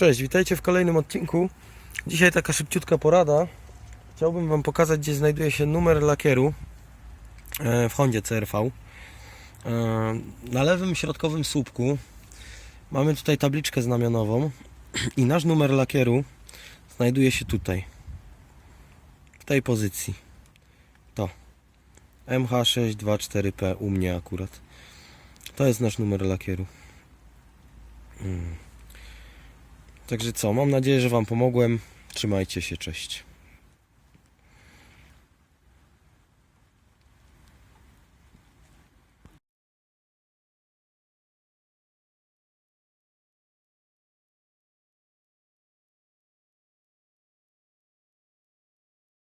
Cześć, witajcie w kolejnym odcinku. Dzisiaj taka szybciutka porada. Chciałbym Wam pokazać, gdzie znajduje się numer lakieru e, w Hondzie CRV. E, Na lewym środkowym słupku mamy tutaj tabliczkę znamionową i nasz numer lakieru znajduje się tutaj. W tej pozycji. To. MH624P u mnie akurat. To jest nasz numer lakieru. Mm. Także co, mam nadzieję, że Wam pomogłem. Trzymajcie się, cześć.